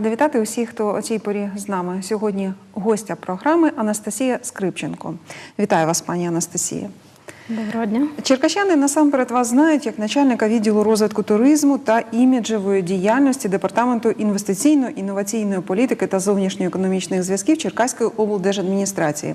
Рада вітати усіх, хто о цій порі з нами. Сьогодні гостя програми Анастасія Скрипченко. Вітаю вас, пані Анастасія. Доброго дня. Черкащани насамперед вас знають як начальника відділу розвитку туризму та іміджевої діяльності департаменту інвестиційно-інноваційної політики та зовнішньоекономічних зв'язків Черкаської облдержадміністрації.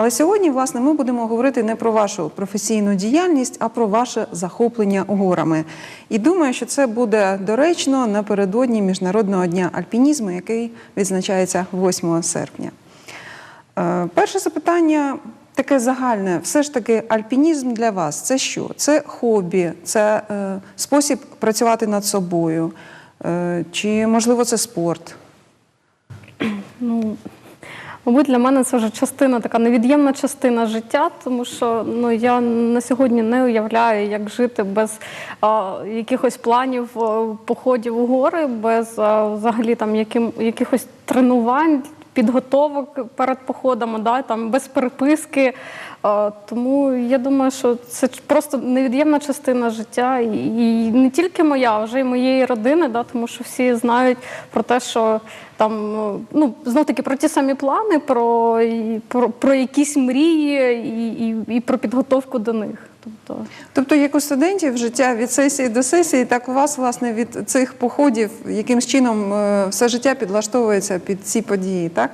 Але сьогодні, власне, ми будемо говорити не про вашу професійну діяльність, а про ваше захоплення горами. І думаю, що це буде доречно напередодні міжнародного дня альпінізму, який відзначається 8 серпня. Е, Перше запитання таке загальне. Все ж таки, альпінізм для вас це що? Це хобі, це е, спосіб працювати над собою, е, чи можливо це спорт? Ну, мабуть, для мене це вже частина, така невід'ємна частина життя, тому що ну, я на сьогодні не уявляю, як жити без а, якихось планів походів у гори, без а, взагалі там яким, якихось тренувань. Підготовок перед походами, да, там без переписки. Е, Тому я думаю, що це просто невід'ємна частина життя, і, не тільки моя, а вже й моєї родини, да, тому що всі знають про те, що там ну знов таки про ті самі плани, про, про, про якісь мрії і, і, і про підготовку до них. Тобто, Тобто, як у студентів життя від сесії до сесії, так у вас, власне, від цих походів якимсь чином е, все життя підлаштовується під ці події, так?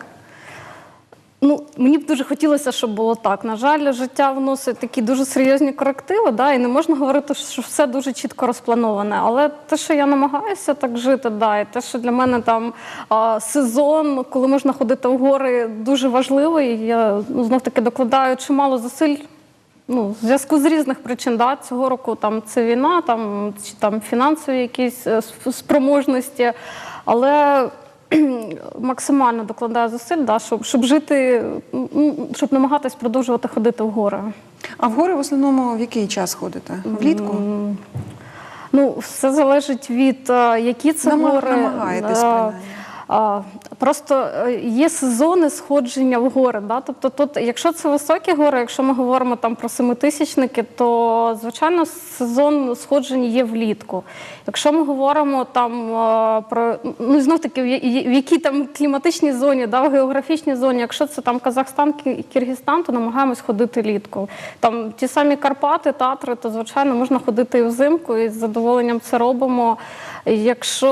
Ну, мені б дуже хотілося, щоб було так. На жаль, життя вносить такі дуже серйозні корективи, да, і не можна говорити, що все дуже чітко розплановане. Але те, що я намагаюся так жити, да, і те, що для мене там а, сезон, коли можна ходити в гори, дуже важливий. Я ну, знов таки докладаю чимало зусиль. Ну, в зв'язку з різних причин, да, цього року там це війна, там чи там фінансові якісь е, спроможності, але максимально докладаю зусиль, да, щоб, щоб жити, щоб намагатись продовжувати ходити в гори. А в гори в основному в який час ходите? Влітку? Ну, все залежить від е, які це намагаєтесь, Е, принаймні. Просто е, є сезони сходження в гори. Да? Тобто, тут, якщо це високі гори, якщо ми говоримо там про семитисячники, то звичайно сезон сходжень є влітку. Якщо ми говоримо там е, про ну знов таки в якій там кліматичній зоні, да, в географічній зоні, якщо це там Казахстан, Киргизстан, то намагаємось ходити літку. Там ті самі Карпати, Татри, то звичайно можна ходити і взимку, і з задоволенням це робимо. Якщо,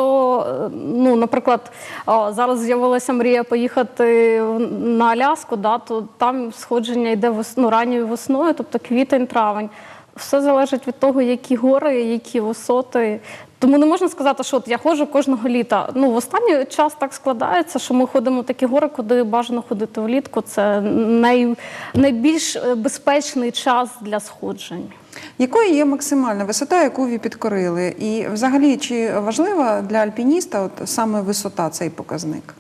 е, ну, наприклад, о, зараз з'явилася мрія поїхати на Аляску, да, то там сходження йде вес, ну, ранньою весною, тобто квітень, травень. Все залежить від того, які гори, які висоти. Тому не можна сказати, що от я ходжу кожного літа. Ну, в останній час так складається, що ми ходимо в такі гори, куди бажано ходити влітку. Це най, найбільш е, безпечний час для сходжень. Якою є максимальна висота, яку ви підкорили? І взагалі, чи важлива для альпініста от саме висота цей показник?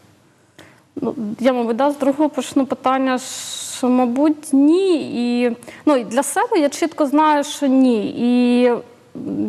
Ну, я, мабуть, да, з другого почну питання, що, мабуть, ні. І, ну, і для себе я чітко знаю, що ні. І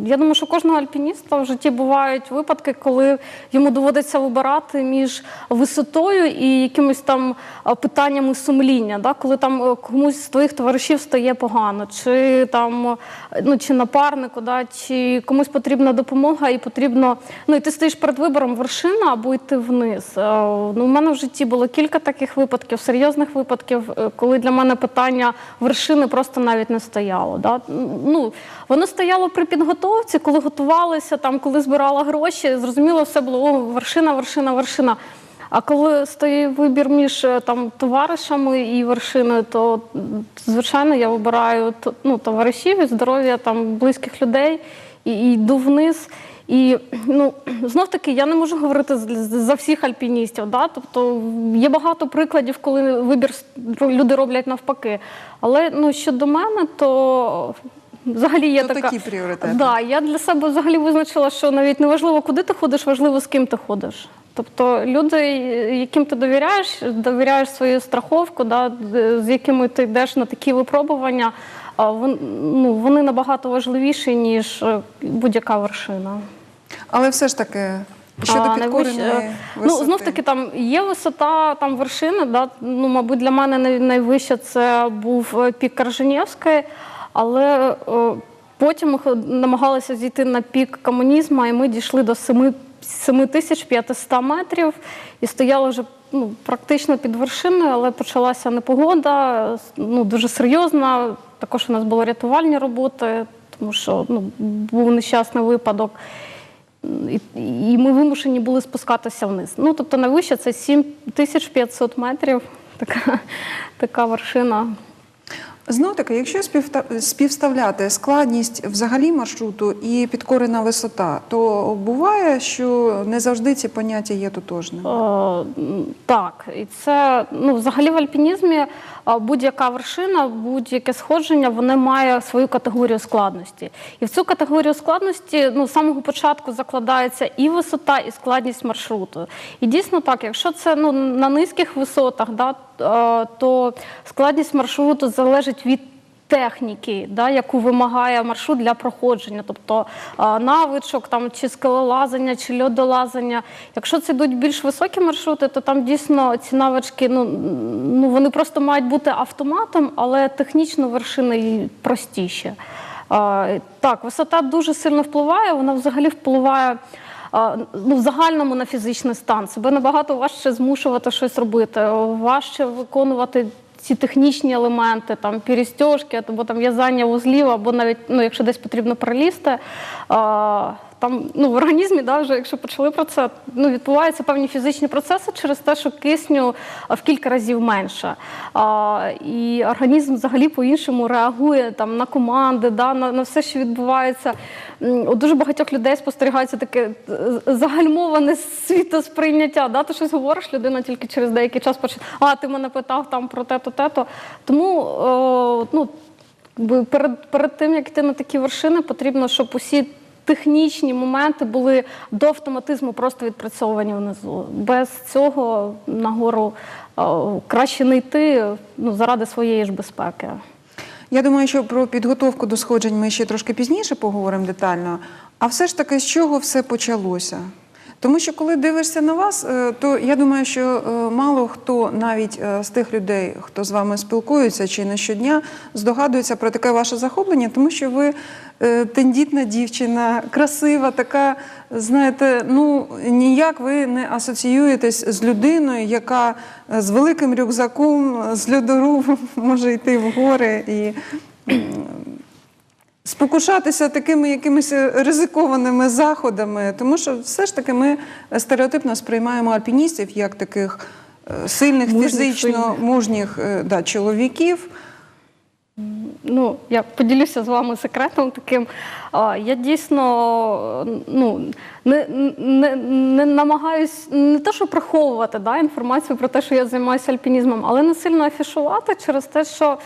я думаю, що кожного альпініста в житті бувають випадки, коли йому доводиться вибирати між висотою і якимось там питаннями сумління, да? коли там е, комусь з твоїх товаришів стає погано, чи там е, ну, чи напарнику, да? чи комусь потрібна допомога, і потрібно. Ну і ти стоїш перед вибором вершина або йти вниз. Е, Ну, у мене в житті було кілька таких випадків, серйозних випадків, коли для мене питання вершини просто навіть не стояло. Да? Ну, воно стояло при підготовці, коли готувалися, там, коли збирала гроші, зрозуміло, все було о, вершина, вершина, вершина. А коли стоїть вибір між е, там товаришами і вершиною, то звичайно я вибираю ну, товаришів і здоров'я там близьких людей і, і йду вниз. І ну знов таки я не можу говорити за всіх альпіністів. Да? Тобто є багато прикладів, коли вибір люди роблять навпаки. Але ну щодо мене, то взагалі є То така такі пріоритети. Да, я для себе взагалі визначила, що навіть не важливо, куди ти ходиш, важливо з ким ти ходиш. Тобто люди, яким ти довіряєш, довіряєш свою страховку, да, з якими ти йдеш на такі випробування, а ну, вони набагато важливіші, ніж е, будь-яка вершина. Але все ж таки, щодо А, підкореної найвища- висоти. Ну, знов таки, там є висота там вершини. Да? Ну, мабуть, для мене най- найвища це був е, пік Карженєвської, але е, потім ми намагалися зійти на пік комунізму, і ми дійшли до 7 7500 метрів і стояли вже ну, практично під вершиною, але почалася непогода, ну, дуже серйозна. Також у нас були рятувальні роботи, тому що ну, був нещасний випадок. І, і ми вимушені були спускатися вниз. Ну, тобто найвище це 7500 метрів, така, така вершина. Знов таки, якщо співставляти складність взагалі маршруту і підкорена висота, то буває, що не завжди ці поняття є тотожними. Е, Так, і це ну, взагалі в альпінізмі будь-яка вершина, будь-яке сходження, воно має свою категорію складності. І в цю категорію складності ну, з самого початку закладається і висота, і складність маршруту. І дійсно так, якщо це ну, на низьких висотах, да, е, то складність маршруту залежить від техніки, да, яку вимагає маршрут для проходження, тобто навичок там, чи скелелазання, чи льодолазання. Якщо це йдуть більш високі маршрути, то там дійсно ці навички ну, ну, вони просто мають бути автоматом, але технічно вершини простіші. Так, висота дуже сильно впливає, вона взагалі впливає. Ну, в загальному на фізичний стан себе набагато важче змушувати щось робити, важче виконувати ці технічні елементи, там перестежки, або там в'язання вузлів, або навіть ну, якщо десь потрібно пролізти. Там ну, в організмі, да, вже якщо почали про це, ну, відбуваються певні фізичні процеси через те, що кисню в кілька разів менше. А, і організм взагалі по-іншому реагує там, на команди, да, на, на все, що відбувається. У дуже багатьох людей спостерігається таке е, загальмоване світосприйняття. Да? Ти щось говориш, людина тільки через деякий час почне, а ти мене питав там про те-то, те-то. Тому о, ну, перед, перед тим, як йти на такі вершини, потрібно, щоб усі технічні моменти були до автоматизму просто відпрацьовані внизу. Без цього нагору краще не йти ну, заради своєї ж безпеки. Я думаю, що про підготовку до сходжень ми ще трошки пізніше поговоримо детально. А все ж таки, з чого все почалося? Тому що коли дивишся на вас, е, то я думаю, що е, мало хто навіть е, з тих людей, хто з вами спілкується чи не щодня, здогадується про таке ваше захоплення, тому що ви тендітна дівчина, красива, така, знаєте, ну ніяк ви не асоціюєтесь з людиною, яка з великим рюкзаком, з льодорубом може йти в гори і спокушатися такими якимись ризикованими заходами, тому що все ж таки ми стереотипно сприймаємо альпіністів як таких е, сильних, Мужніх, фізично сильних. мужніх е, да, чоловіків. Ну, я поділюся з вами секретом таким. Я дійсно ну, не, не, не намагаюсь не те, що приховувати да, інформацію про те, що я займаюся альпінізмом, але не сильно афішувати через те, що,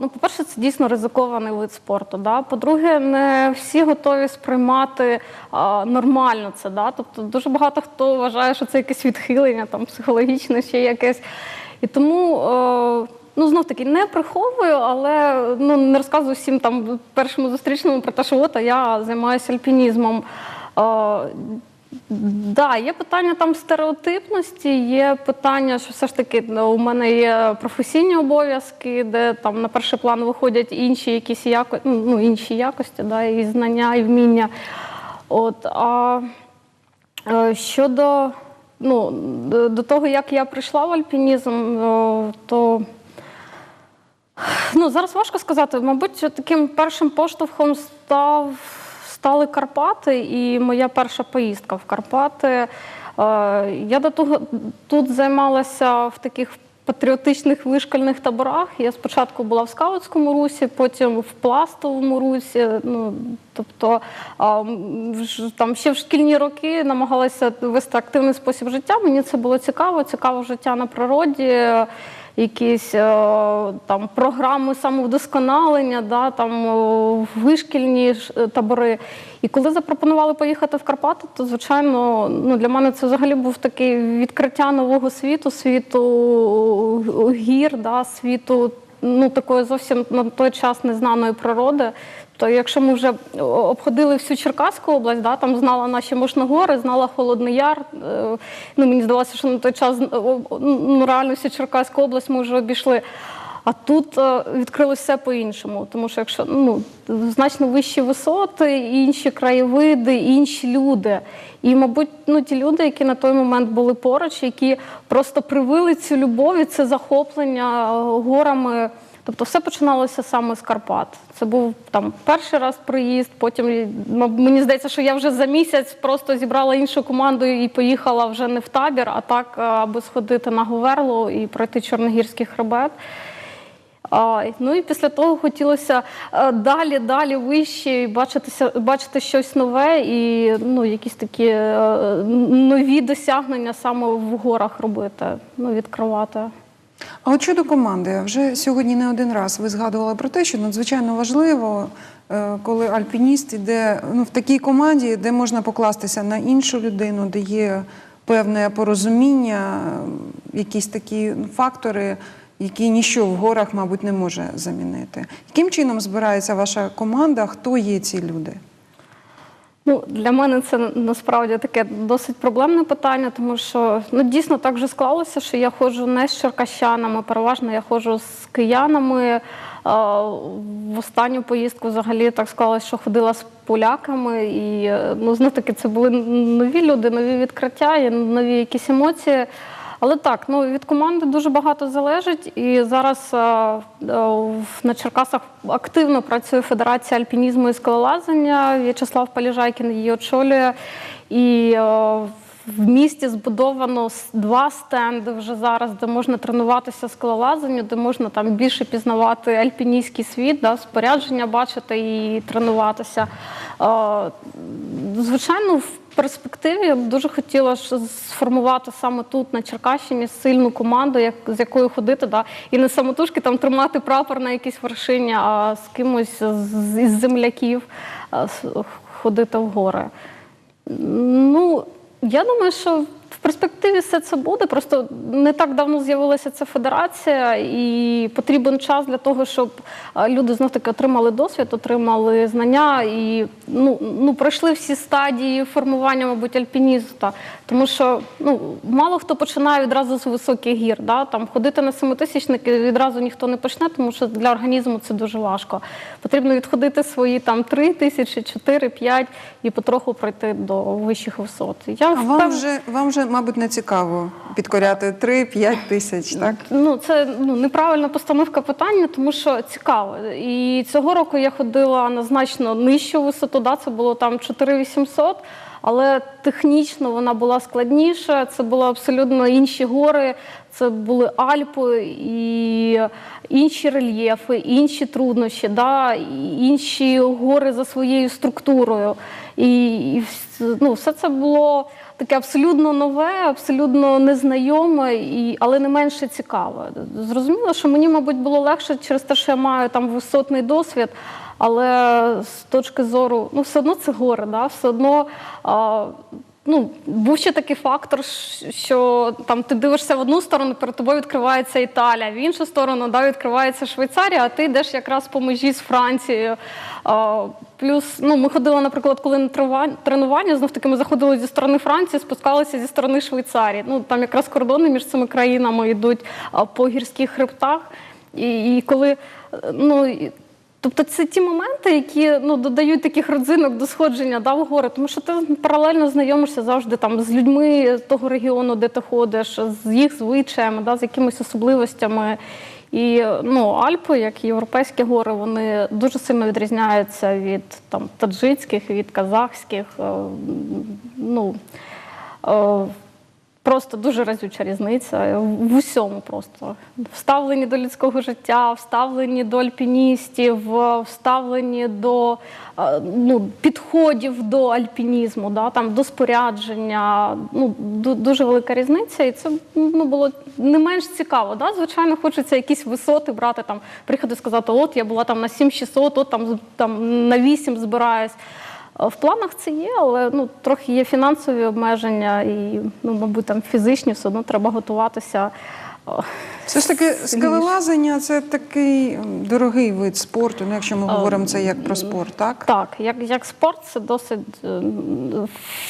ну, по-перше, це дійсно ризикований вид спорту. Да? По-друге, не всі готові сприймати а, нормально це. Да? Тобто дуже багато хто вважає, що це якесь відхилення, там, психологічне, ще якесь. І тому. Е, Ну, знов таки, не приховую, але ну, не розказую всім там першому зустрічному про те, що от а я займаюся альпінізмом. Да, є питання там стереотипності, є питання, що все ж таки ну, у мене є професійні обов'язки, де там на перший план виходять інші якісь яко... ну, інші якості, да, і знання, і вміння. От, а е, щодо ну, до, того, як я прийшла в альпінізм, то Ну, зараз важко сказати. Мабуть, таким першим поштовхом став, стали Карпати і моя перша поїздка в Карпати. Е, Я до того тут займалася в таких патріотичних вишкольних таборах. Я спочатку була в скаутському русі, потім в пластовому русі. Ну, тобто там ще в шкільні роки намагалася вести активний спосіб життя. Мені це було цікаво, цікаво життя на природі якісь е, там програми самовдосконалення, да, там е, вишкільні е, табори. І коли запропонували поїхати в Карпати, то звичайно ну, для мене це взагалі був такий відкриття нового світу, світу гір, да, світу ну, такої зовсім на той час незнаної природи. То якщо ми вже обходили всю Черкаську область, да, там знала наші Мошногори, знала Холодний Яр. е, Ну, мені здалося, що на той час е, ну, реально всю Черкаську область ми вже обійшли. А тут е, відкрилося все по-іншому, тому що якщо ну значно вищі висоти, інші краєвиди, інші люди. І, мабуть, ну ті люди, які на той момент були поруч, які просто привили цю любов і це захоплення горами. Тобто все починалося саме з Карпат. Це був там перший раз приїзд. Потім мені здається, що я вже за місяць просто зібрала іншу команду і поїхала вже не в табір, а так, е, аби сходити на Говерлу і пройти Чорногірський хребет. Ну і після того хотілося е, далі, далі вище, бачитися, бачити щось нове і ну, якісь такі е, нові досягнення саме в горах робити, ну, відкривати. А от щодо команди, вже сьогодні не один раз ви згадували про те, що надзвичайно важливо, е, коли альпініст іде ну, в такій команді, де можна покластися на іншу людину, де є певне порозуміння, якісь такі фактори, які ніщо в горах, мабуть, не може замінити. Яким чином збирається ваша команда? Хто є ці люди? Ну, для мене це насправді таке досить проблемне питання, тому що ну, дійсно так вже склалося, що я ходжу не з черкащанами, переважно я ходжу з киянами. В останню поїздку взагалі так склалося, що ходила з поляками, і ну, знов таки це були нові люди, нові відкриття, і нові якісь емоції. Але так, ну від команди дуже багато залежить. І зараз е, е, на Черкасах активно працює Федерація альпінізму і скалолазання. В'ячеслав Поліжайкін її очолює. І е, в місті збудовано два стенди вже зараз, де можна тренуватися скалолазанню, де можна там більше пізнавати альпіністський світ, да, спорядження бачити і тренуватися. Е, Звичайно, в перспективі я б дуже хотіла сформувати саме тут, на Черкащині, сильну команду, як, з якою ходити, да, і не самотужки там тримати прапор на якійсь вершині, а з кимось з, із земляків ходити в гори. Ну, я думаю, що в перспективі все це буде. Просто не так давно з'явилася ця федерація, і потрібен час для того, щоб е, люди знов таки отримали досвід, отримали знання і ну, ну пройшли всі стадії формування, мабуть, альпініста. Тому що ну мало хто починає відразу з високих гір. Да? Там ходити на семитисячники відразу ніхто не почне, тому що для організму це дуже важко. Потрібно відходити свої там три тисячі, чотири, п'ять і потроху пройти до вищих висот. Я А вам вже, вам вже, мабуть, не цікаво підкоряти 3-5 тисяч, так? Ну, це ну, неправильна постановка питання, тому що цікаво. І цього року я ходила на значно нижчу висоту, да, це було там 4800, але технічно вона була складніша, це були абсолютно інші гори, це були Альпи і інші рельєфи, інші труднощі, да, інші гори за своєю структурою. І, і ну, все це було таке абсолютно нове, абсолютно незнайоме, і, але не менше цікаве. Зрозуміло, що мені, мабуть, було легше через те, що я маю там висотний досвід, але з точки зору, ну, все одно це гори, да? все одно. А, Ну, був ще такий фактор, що там ти дивишся в одну сторону, перед тобою відкривається Італія, в іншу сторону да, відкривається Швейцарія, а ти йдеш якраз по межі з Францією. А, плюс, ну, ми ходили, наприклад, коли на тренува- тренування, знов таки ми заходили зі сторони Франції, спускалися зі сторони Швейцарії. Ну, там якраз кордони між цими країнами йдуть по гірських хребтах. І, і коли ну, Тобто це ті моменти, які ну, додають таких родзинок до сходження да, в гори, тому що ти паралельно знайомишся завжди там з людьми того регіону, де ти ходиш, з їх звичаями, да, з якимись особливостями. І ну, Альпи, як і європейські гори, вони дуже сильно відрізняються від там, таджицьких, від казахських. Е, Ну, е, Просто дуже разюча різниця в усьому просто. Вставлені до людського життя, вставлені до альпіністів, вставлені до е, ну, підходів до альпінізму, да, там, до спорядження. Ну, дуже велика різниця, і це ну, було не менш цікаво. Да? Звичайно, хочеться якісь висоти брати, там, приїхати сказати, от я була там на 7600, от там, там на 8 збираюсь. Е, В планах це є, але ну, трохи є фінансові обмеження і, ну, мабуть, там фізичні все одно треба готуватися Все ж таки, скелелазання це такий дорогий вид спорту, ну, якщо ми говоримо це як про спорт, так? Так, як, як спорт, це досить е,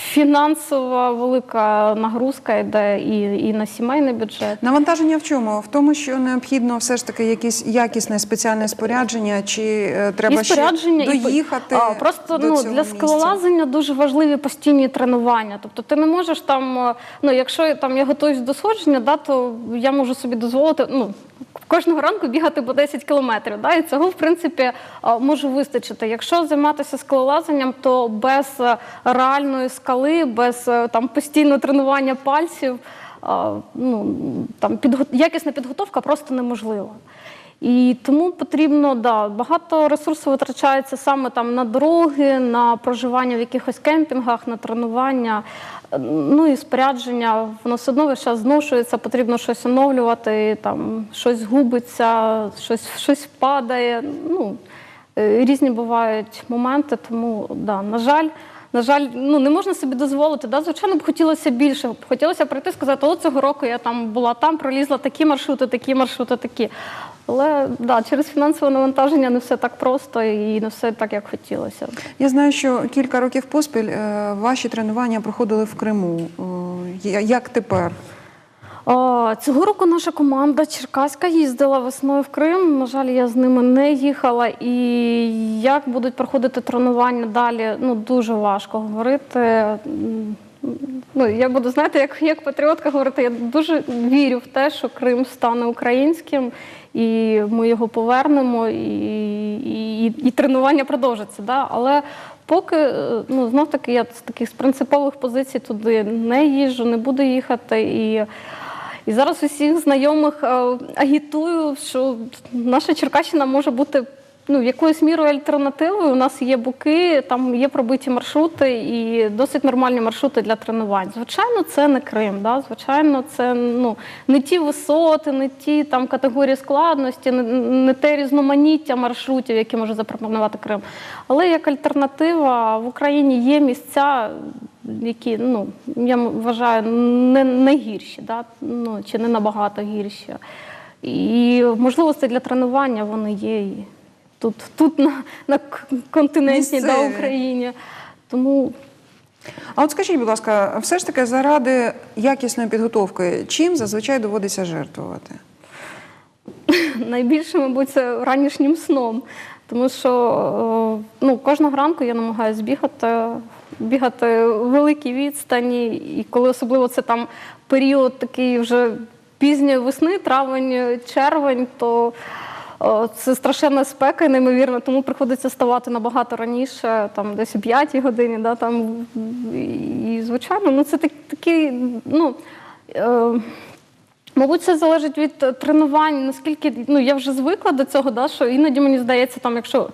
фінансова велика нагрузка йде і, і на сімейний бюджет. Навантаження в чому? В тому, що необхідно все ж таки якесь якісне спеціальне спорядження, чи е, треба і спорядження, ще і доїхати а, просто до ну цього для скелелазання дуже важливі постійні тренування. Тобто ти не можеш там, е, ну якщо я, там я готуюсь до сходження, да, то я можу собі дозволити ну. Кожного ранку бігати по 10 кілометрів, да, і цього в принципі е, може вистачити. Якщо займатися скалолазанням, то без е, реальної скали, без е, там постійного тренування пальців, ну там підго... якісна підготовка просто неможлива. І тому потрібно да, багато ресурсів витрачається саме там на дороги, на проживання в якихось кемпінгах, на тренування. Ну і спорядження, воно все одно весь час зношується, потрібно щось оновлювати, там щось губиться, щось, щось падає. Ну, е, різні бувають моменти, тому да, на жаль. На жаль, ну не можна собі дозволити. Да? Звичайно, б хотілося більше. Хотілося прийти і сказати, о, цього року я там була там, пролізла такі маршрути, такі маршрути, такі. Але да, через фінансове навантаження не все так просто і не все так, як хотілося. Я знаю, що кілька років поспіль е, ваші тренування проходили в Криму. Як тепер? Цього року наша команда Черкаська їздила весною в Крим. На жаль, я з ними не їхала. І як будуть проходити тренування далі, ну дуже важко говорити. Ну, я буду знаєте, як, як патріотка говорити, я дуже вірю в те, що Крим стане українським, і ми його повернемо, і, і, і, і тренування продовжиться. Да? Але поки е, ну, знов таки я з таких з принципових позицій туди не їжджу, не буду їхати. І, і зараз усіх знайомих е, агітую, що наша Черкащина може бути ну, якоюсь мірою альтернативою. У нас є буки, там є пробиті маршрути і досить нормальні маршрути для тренувань. Звичайно, це не Крим. Да? Звичайно, це ну, не ті висоти, не ті там категорії складності, не, не те різноманіття маршрутів, які може запропонувати Крим. Але як альтернатива в Україні є місця. Які ну я вважаю не, не гірші, да? ну, чи не набагато гірші. І можливості для тренування вони є тут, тут на, на к- континентній да, Україні. Тому А от скажіть, будь ласка, все ж таки заради якісної підготовки, чим зазвичай доводиться жертвувати? найбільше, мабуть, це ранішнім сном. Тому що е, ну, кожного ранку я намагаюся бігати, бігати великі відстані, і коли особливо це там період такий вже пізньої весни, травень, червень, то це страшенна спека, неймовірно, тому приходиться ставати набагато раніше, там десь о 5 годині, да, там, і, звичайно, ну це так, такий, ну. Е, Мабуть, це залежить від тренувань, наскільки ну я вже звикла до цього, да, що іноді мені здається, там, якщо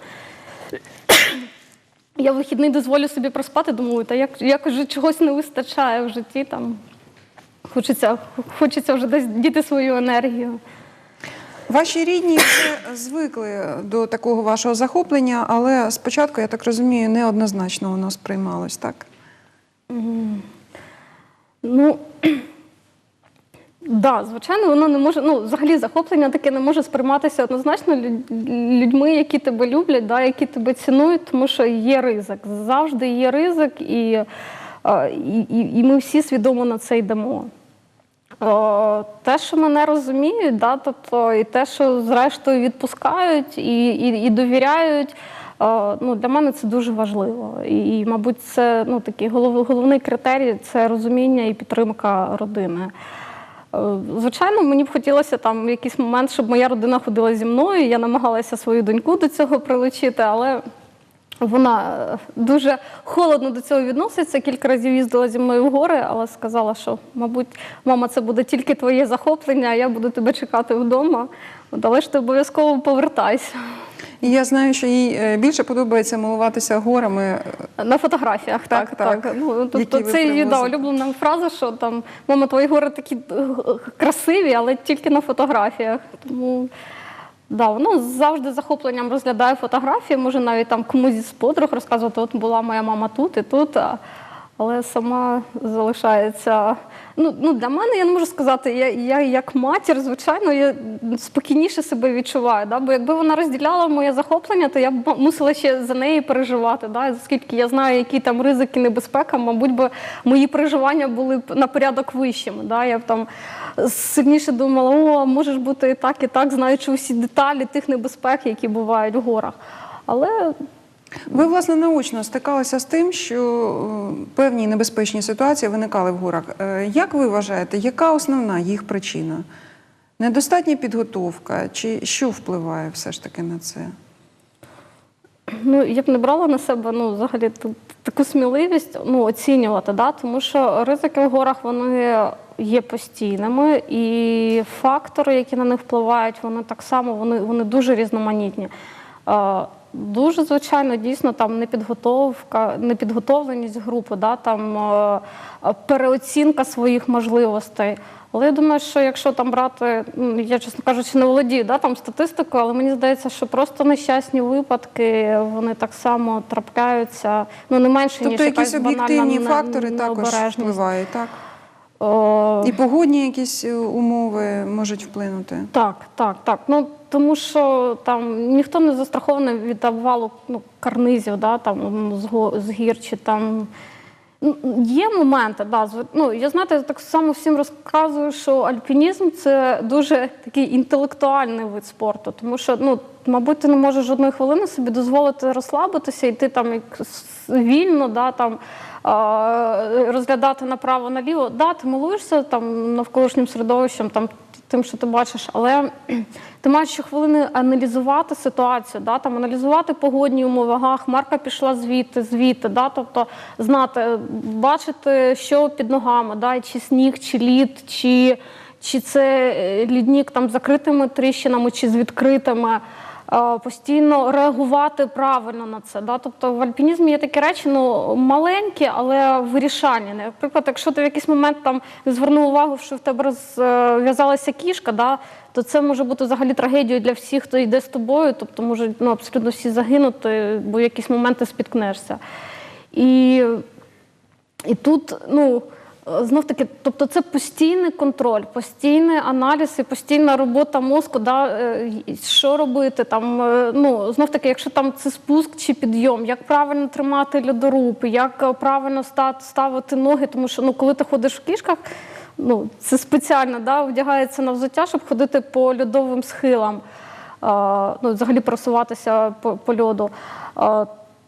я вихідний дозволю собі проспати, думаю, та як, як вже чогось не вистачає в житті, там хочеться, хочеться вже десь діти свою енергію. Ваші рідні вже звикли до такого вашого захоплення, але спочатку, я так розумію, неоднозначно воно сприймалось, так? Ну да, звичайно, воно не може. Ну, взагалі, захоплення таке не може сприйматися однозначно людьми, які тебе люблять, які тебе цінують, тому що є ризик. Завжди є ризик, і ми всі свідомо на це йдемо. Е, Те, що мене розуміють, да, тобто, і те, що зрештою відпускають і, і, і довіряють, е, ну, для мене це дуже важливо. І, і мабуть, це ну, такий голов, головний критерій це розуміння і підтримка родини. Е, Звичайно, мені б хотілося там в якийсь момент, щоб моя родина ходила зі мною. Я намагалася свою доньку до цього прилучити, але вона е, дуже холодно до цього відноситься. Кілька разів їздила зі мною в гори, але сказала, що, мабуть, мама, це буде тільки твоє захоплення, а я буду тебе чекати вдома. От, але ж ти обов'язково повертайся. І я знаю, що їй е, більше подобається милуватися горами. На фотографіях, так, Так, так. так. Ну, тобто це її да, улюблена фраза, що там мама, твої гори такі е, красиві, але тільки на фотографіях. Тому да, вона завжди з захопленням розглядає фотографії, може навіть там комусь з подруг розказувати, от була моя мама тут і тут. Але сама залишається. Ну, ну для мене я не можу сказати, я, я як матір, звичайно, я спокійніше себе відчуваю. Да? Бо якби вона розділяла моє захоплення, то я б мусила ще за неї переживати. Да? Оскільки я знаю, які там ризики, небезпека, мабуть, би мої переживання були б на порядок вищими. Да? Я б там сильніше думала, о, може бути і так, і так, знаючи усі деталі тих небезпек, які бувають в горах. Але Ви, власне, наочно стикалися з тим, що е, певні небезпечні ситуації виникали в горах. Е, Як ви вважаєте, яка основна їх причина? Недостатня підготовка, чи що впливає все ж таки на це? Ну, я б не брала на себе ну, взагалі таку сміливість ну, оцінювати, да? тому що ризики в горах вони є постійними, і фактори, які на них впливають, вони так само вони, вони дуже різноманітні. Дуже звичайно, дійсно там непідготовка, непідготовленість групи, да, там е, переоцінка своїх можливостей. Але я думаю, що якщо там брати, ну, я чесно кажучи, не володію да, там статистикою, але мені здається, що просто нещасні випадки вони так само трапляються. Ну не менше ніж Тобто якісь якась банальна об'єктивні фактори також необережність. впливають, так? І погодні якісь е, умови можуть вплинути. Так, так, так. Ну тому що там ніхто не застрахований від обвалу ну, карнизів, да, там з, гір чи там. Є моменти, да, ну, я знаєте, так само всім розказую, що альпінізм це дуже такий інтелектуальний вид спорту, тому що, ну, мабуть, ти не можеш жодної хвилини собі дозволити розслабитися, і ти там як вільно, да, там, розглядати направо-наліво. Да, ти милуєшся там навколишнім середовищем, там, тим, що ти бачиш, але ти маєш щохвилини аналізувати ситуацію, да, там, аналізувати погодні умови, ага, хмарка пішла звідти, звідти, да, тобто знати, бачити, що під ногами, да, чи сніг, чи лід, чи, чи це е, ліднік там, з закритими тріщинами, чи з відкритими. Е, Постійно реагувати правильно на це. Да? Тобто в альпінізмі є такі речі, ну маленькі, але вирішальні. Наприклад, якщо ти в якийсь момент там звернув увагу, що в тебе розв'язалася кішка, да, то це може бути взагалі трагедією для всіх, хто йде з тобою. Тобто можуть ну, абсолютно всі загинути, бо в якийсь момент ти спіткнешся. І і тут, ну. Знов таки, тобто це постійний контроль, постійний аналіз і постійна робота мозку, да, е, що робити там. е, Ну знов таки, якщо там це спуск чи підйом, як правильно тримати льодоруб, як е, правильно ставити ноги, тому що ну, коли ти ходиш в кішках, ну це спеціально да, вдягається на взуття, щоб ходити по льодовим схилам, ну, взагалі просуватися по, по льоду.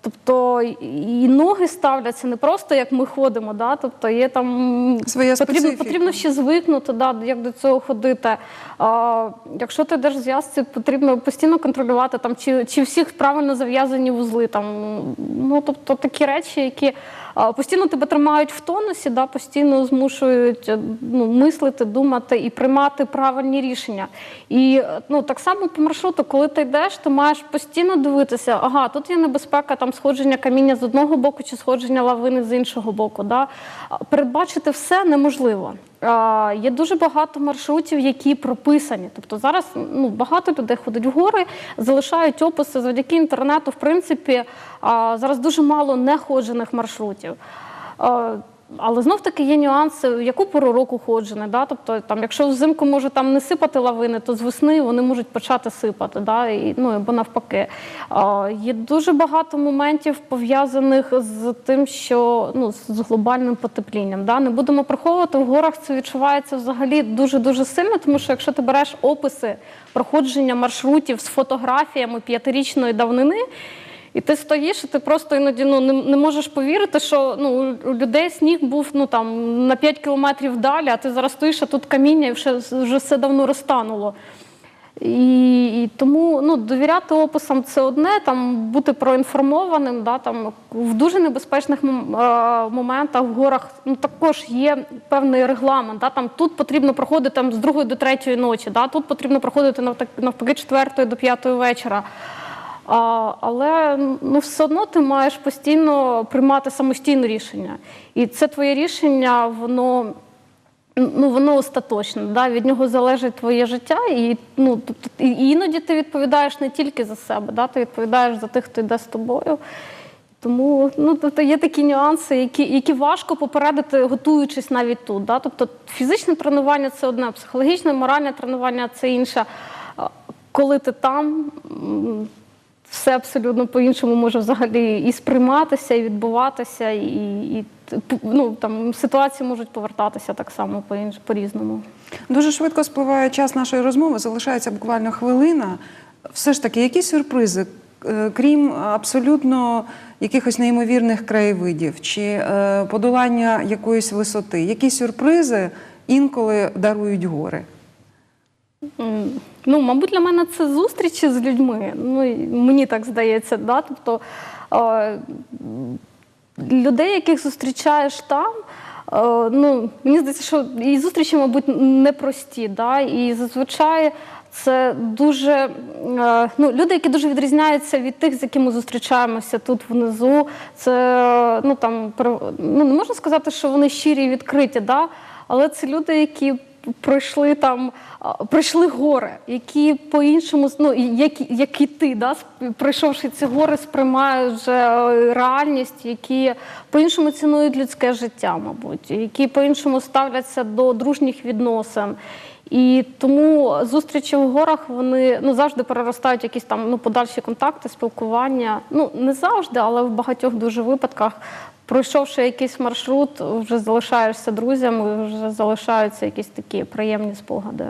Тобто і- ноги ставляться не просто як ми ходимо, да? тобто є там Своя потрібно, специфіка. потрібно ще звикнути, да, як до цього ходити. А, якщо ти йдеш в зв'язці, потрібно постійно контролювати, там, чи, чи всіх правильно зав'язані вузли. Там, ну, тобто такі речі, які постійно тебе тримають в тонусі, да, постійно змушують е, ну, мислити, думати і приймати правильні рішення. І ну, так само по маршруту, коли ти йдеш, ти маєш постійно дивитися, ага, тут є небезпека там сходження каміння з одного боку чи сходження лавини з іншого боку. Да? Передбачити все неможливо. Є дуже багато маршрутів, які прописані. Тобто зараз ну, багато людей ходить в гори, залишають описи завдяки інтернету. В принципі, зараз дуже мало неходжених маршрутів. Але знов таки є нюанси, в яку пору року ходжене. Да? Тобто, там, якщо взимку може там не сипати лавини, то з весни вони можуть почати сипати, да? і, ну, або навпаки. А, Є дуже багато моментів пов'язаних з тим, що ну, з глобальним потеплінням. Да? Не будемо приховувати, в горах це відчувається взагалі дуже-дуже сильно, тому що якщо ти береш описи проходження маршрутів з фотографіями п'ятирічної давнини. І ти стоїш, і ти просто іноді ну, не, не можеш повірити, що ну, у людей сніг був ну, там, на 5 кілометрів далі, а ти зараз стоїш, а тут каміння і вже, вже все давно розтануло. І, і тому ну, довіряти описам це одне, там, бути проінформованим, да, там, в дуже небезпечних моментах в горах ну, також є певний регламент. Да, там, тут потрібно проходити там, з другої до третьої ночі, да, тут потрібно проходити навпаки четвертої до п'ятої вечора. А, але ну, все одно ти маєш постійно приймати самостійне рішення. І це твоє рішення, воно, ну, воно остаточне. Да? Від нього залежить твоє життя. І, ну, тобто, і іноді ти відповідаєш не тільки за себе, да? ти відповідаєш за тих, хто йде з тобою. Тому ну, тобто є такі нюанси, які, які важко попередити, готуючись навіть тут. Да? Тобто фізичне тренування це одне, психологічне, моральне тренування це інше. Коли ти там, все абсолютно по-іншому може взагалі і сприйматися, і відбуватися, і, і ну, там, ситуації можуть повертатися так само по-інш- по-різному. Дуже швидко спливає час нашої розмови, залишається буквально хвилина. Все ж таки, які сюрпризи, е, крім абсолютно якихось неймовірних краєвидів чи е, подолання якоїсь висоти, які сюрпризи інколи дарують гори? Ну, мабуть, для мене це зустрічі з людьми. Ну, мені так здається. Да? Тобто, е, людей, яких зустрічаєш там, ну, мені здається, що і зустрічі, мабуть, непрості. Да? І зазвичай це дуже ну, люди, які дуже відрізняються від тих, з якими зустрічаємося тут внизу. Це ну, там, ну, не можна сказати, що вони щирі і відкриті, да? але це люди, які пройшли там, пройшли гори, які по-іншому, ну, які, як, як і ти, да, пройшовши ці гори, сприймають вже е, реальність, які по-іншому цінують людське життя, мабуть, які по-іншому ставляться до дружніх відносин. І тому зустрічі в горах вони ну завжди переростають якісь там ну подальші контакти, спілкування. Ну не завжди, але в багатьох дуже випадках, пройшовши якийсь маршрут, вже залишаєшся друзями, вже залишаються якісь такі приємні спогади.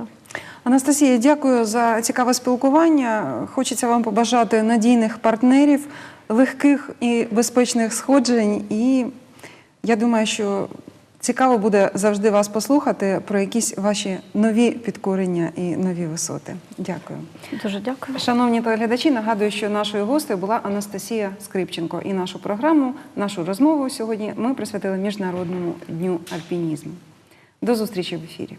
Анастасія, дякую за цікаве спілкування. Хочеться вам побажати надійних партнерів, легких і безпечних сходжень. І я думаю, що цікаво буде завжди вас послухати про якісь ваші нові підкорення і нові висоти. Дякую. Дуже дякую. Шановні телеглядачі, нагадую, що нашою гостею була Анастасія Скрипченко. І нашу програму, нашу розмову сьогодні ми присвятили Міжнародному дню альпінізму. До зустрічі в ефірі.